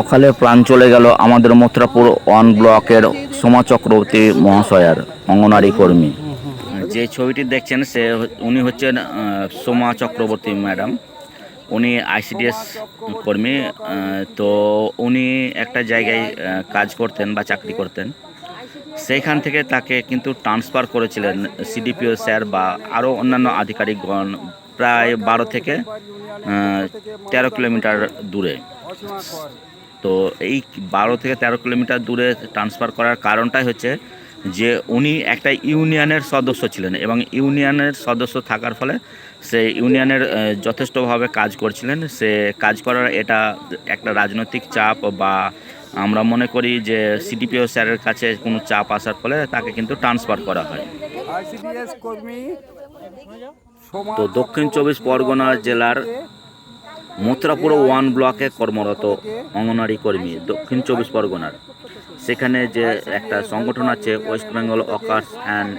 অকালে প্রাণ চলে গেল আমাদের মথুরাপুর ওয়ান ব্লকের সোমা চক্রবর্তী মহাশয়ার অঙ্গনারী কর্মী। যে ছবিটি দেখছেন সে উনি হচ্ছেন সোমা চক্রবর্তী ম্যাডাম। উনি আইসিডিএস কর্মী তো উনি একটা জায়গায় কাজ করতেন বা চাকরি করতেন। সেইখান থেকে তাকে কিন্তু ট্রান্সফার করেছিলেন সিডিপিও স্যার বা আরও অন্যান্য আধিকারিকগণ প্রায় বারো থেকে তেরো কিলোমিটার দূরে। তো এই বারো থেকে তেরো কিলোমিটার দূরে ট্রান্সফার করার কারণটাই হচ্ছে যে উনি একটা ইউনিয়নের সদস্য ছিলেন এবং ইউনিয়নের সদস্য থাকার ফলে সে ইউনিয়নের যথেষ্টভাবে কাজ করছিলেন। সে কাজ করার এটা একটা রাজনৈতিক চাপ বা আমরা মনে করি যে সিডিপিও স্যারের কাছে কোনো চাপ আসার ফলে তাকে কিন্তু ট্রান্সফার করা হয়। তো দক্ষিণ চব্বিশ পরগনা জেলার মথুরাপুর ওয়ান ব্লকে কর্মরত অঙ্গনারী কর্মী দক্ষিণ চব্বিশ পরগনার। সেখানে যে একটা সংগঠন আছে West Bengal workers and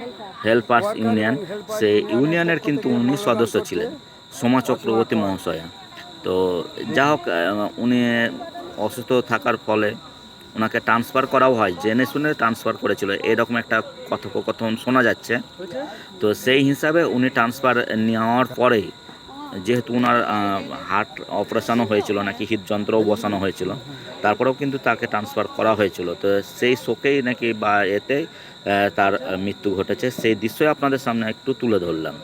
helpers union সেই ইউনিয়নের কিন্তু উনি সদস্য ছিলেন, সোমা চক্রবর্তী মহাশয়া। তো যা হোক উনি অসুস্থ থাকার ফলে ওনাকে ট্রান্সফার করাও হয়, জেনে শুনে ট্রান্সফার করেছিল। এরকম একটা কথোপকথন শোনা যাচ্ছে। তো সেই হিসাবে উনি ট্রান্সফার নেওয়ার পরেই যেহেতু ওনার হার্ট অপারেশনও হয়েছিল, নাকি হৃদযন্ত্রও বসানো হয়েছিল, তারপরেও কিন্তু তাকে ট্রান্সফার করা হয়েছিল। তো সেই শোকেই নাকি বা এতে তার মৃত্যু ঘটেছে। সেই দৃশ্যই আপনাদের সামনে একটু তুলে ধরলাম।